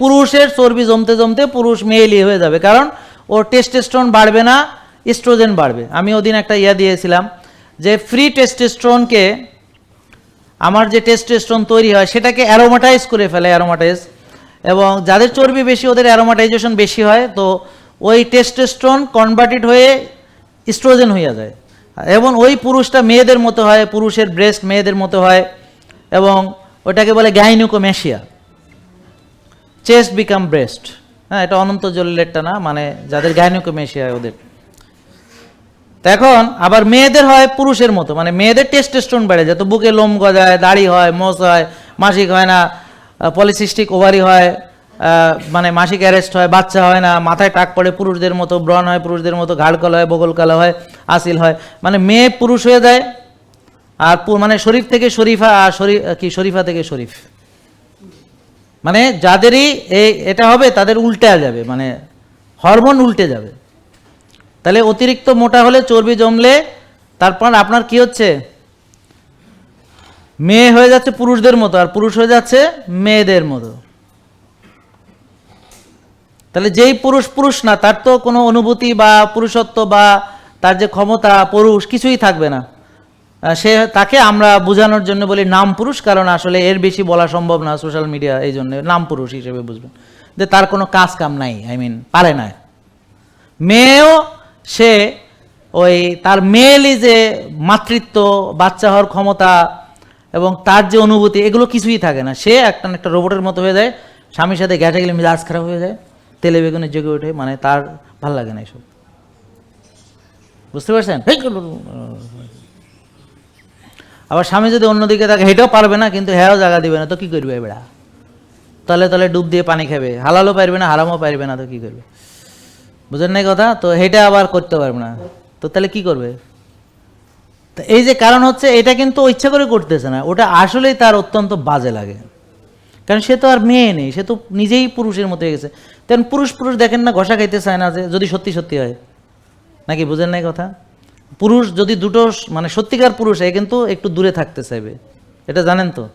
পুরুষের চর্বি জমতে জমতে পুরুষ মেয়েলি হয়ে যাবে। কারণ ওর টেস্টেস্ট্রন বাড়বে না স্ট্রোজেন বাড়বে। আমি ওদিন একটা ইয়া দিয়েছিলাম যে ফ্রি টেস্টেস্ট্রনকে আমার যে টেস্টেস্ট্রন তৈরি হয় সেটাকে অ্যারোমাটাইজ করে ফেলে অ্যারোমাটাইজ এবং যাদের চর্বি বেশি, ওদের অ্যারোমাটাইজেশন বেশি হয়, তো ওই টেস্টেস্ট্রন কনভার্টেড হয়ে স্ট্রোজেন হয়ে যায়। এবং ওই পুরুষটা মেয়েদের মতো হয়, পুরুষের ব্রেস্ট মেয়েদের মতো হয়, এবং ওটাকে বলে গাইনোকোমেশিয়া চেস্ট বিকাম ব্রেস্ট হ্যাঁ এটা অনন্ত জলিলেরটা না মানে যাদের গাইনোকোমেশিয়া হয় ওদের। এখন আবার মেয়েদের হয় পুরুষের মতো মানে মেয়েদের টেস্টেস্টোন বেড়ে যায়। তো বুকে লোম গজায়, দাড়ি হয় মোষ হয়, মাসিক হয় না পলিসিস্টিক ওভারি হয় মানে মাসিক অ্যারেস্ট হয়, বাচ্চা হয় না, মাথায় টাক পড়ে পুরুষদের মতো, ব্রণ হয় পুরুষদের মতো ঘাড় কালো হয় বগল হয়, আসিল হয়। মানে মেয়ে পুরুষ হয়ে যায়, আর মানে শরীফ থেকে শরীফা, আর শরীফ কি শরীফা থেকে শরীফ। মানে যাদেরই এটা হবে, তাদের উল্টে যাবে মানে হরমোন উল্টে যাবে। তাহলে অতিরিক্ত মোটা হলে চর্বি জমলে, তারপর আপনার কি হচ্ছে? মেয়ে হয়ে যাচ্ছে পুরুষদের মতো, আর পুরুষ হয়ে যাচ্ছে মেয়েদের মতো। তাহলে যেই পুরুষ পুরুষ না, তার তো কোনো অনুভূতি বা পুরুষত্ব বা তার যে ক্ষমতা, পুরুষ, কিছুই থাকবে না। সে তাকে আমরা বোঝানোর জন্য বলি নাম পুরুষ, কারণ আসলে এর বেশি বলা সম্ভব না সোশ্যাল মিডিয়া এই জন্য। নাম পুরুষ হিসেবে বুঝবেন। যে তার কোনো কাজ কাম নাই আই মিন পারে না। মেয়েও সে ওই তার মেয়েলি যে মাতৃত্ব, বাচ্চা হওয়ার ক্ষমতা এবং তার যে অনুভূতি, এগুলো কিছুই থাকে না। সে একটা একটা রোবটের মতো হয়ে যায়, স্বামীর সাথে গ্যাটে গেলে মিজাজ খারাপ হয়ে যায়, তেলে বেগুনের জেগে ওঠে মানে তার ভালো লাগে না এসব। বুঝতে পারছেন? আবার স্বামী যদি অন্যদিকে থাকে, হেঁটেও পারবে না, কিন্তু হ্যাঁও জায়গা দিবে না, তো কি করবে এবার তলে তলে ডুব দিয়ে পানি খাবে, হালালও পারবে না, হারামও পারবে না, তো কি করবে? বুঝেন নাই কথা? তো এটা আবার করতে পারবে না। তো তাহলে কি করবে? তো এই যে কারণ হচ্ছে, এটা কিন্তু ইচ্ছা করে করতেছে না, ওটা আসলেই তার অত্যন্ত বাজে লাগে। কারণ সে তো আর মেয়ে নেই, সে তো নিজেই পুরুষের মতো হয়ে গেছে। তেমন পুরুষ পুরুষ দেখেন না, ঘষা খাইতে চায় না যে, যদি সত্যি সত্যি হয়। নাকি বুঝেন নাই কথা? পুরুষ যদি দুটো মানে সত্যিকার পুরুষ হয় কিন্তু একটু দূরে থাকতে চাইবে। এটা জানেন তো?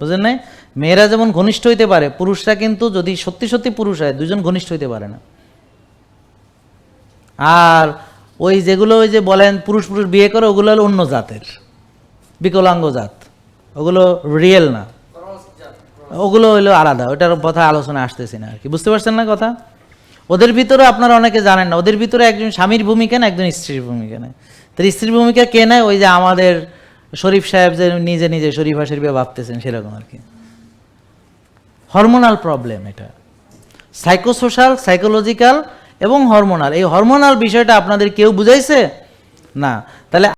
বুঝেন নাই? মেয়েরা যেমন ঘনিষ্ঠ হইতে পারে, পুরুষরা কিন্তু যদি সত্যি সত্যি পুরুষ হয় দুজন ঘনিষ্ঠ হইতে পারে না। আর ওই যেগুলো ওই যে বলেন, পুরুষ পুরুষ বিয়ে করে, ওগুলো হলো অন্য জাতের। বিকলাঙ্গ জাত। ওগুলো রিয়েল না। ওগুলো হইল আলাদা ওটার কথা আলোচনা আসতেছি না আর কি। বুঝতে পারছেন না কথা? ওদের ভিতরে আপনারা অনেকে জানেন না, ওদের ভিতরে একজন স্বামীর ভূমিকা না একজন স্ত্রীর ভূমিকা নেয় তো স্ত্রীর ভূমিকা কে নেয়? ওই যে আমাদের শরীফ সাহেব যে নিজে নিজে শরীফ বিয়ে ভাবতেছেন, সেরকম আর কি। হরমোনাল প্রবলেম এটা। সাইকোসোশ্যাল, সাইকোলজিক্যাল এবং হরমোনাল। এই হরমোনাল বিষয়টা আপনাদের কেউ বুঝাইছে? না। তাহলে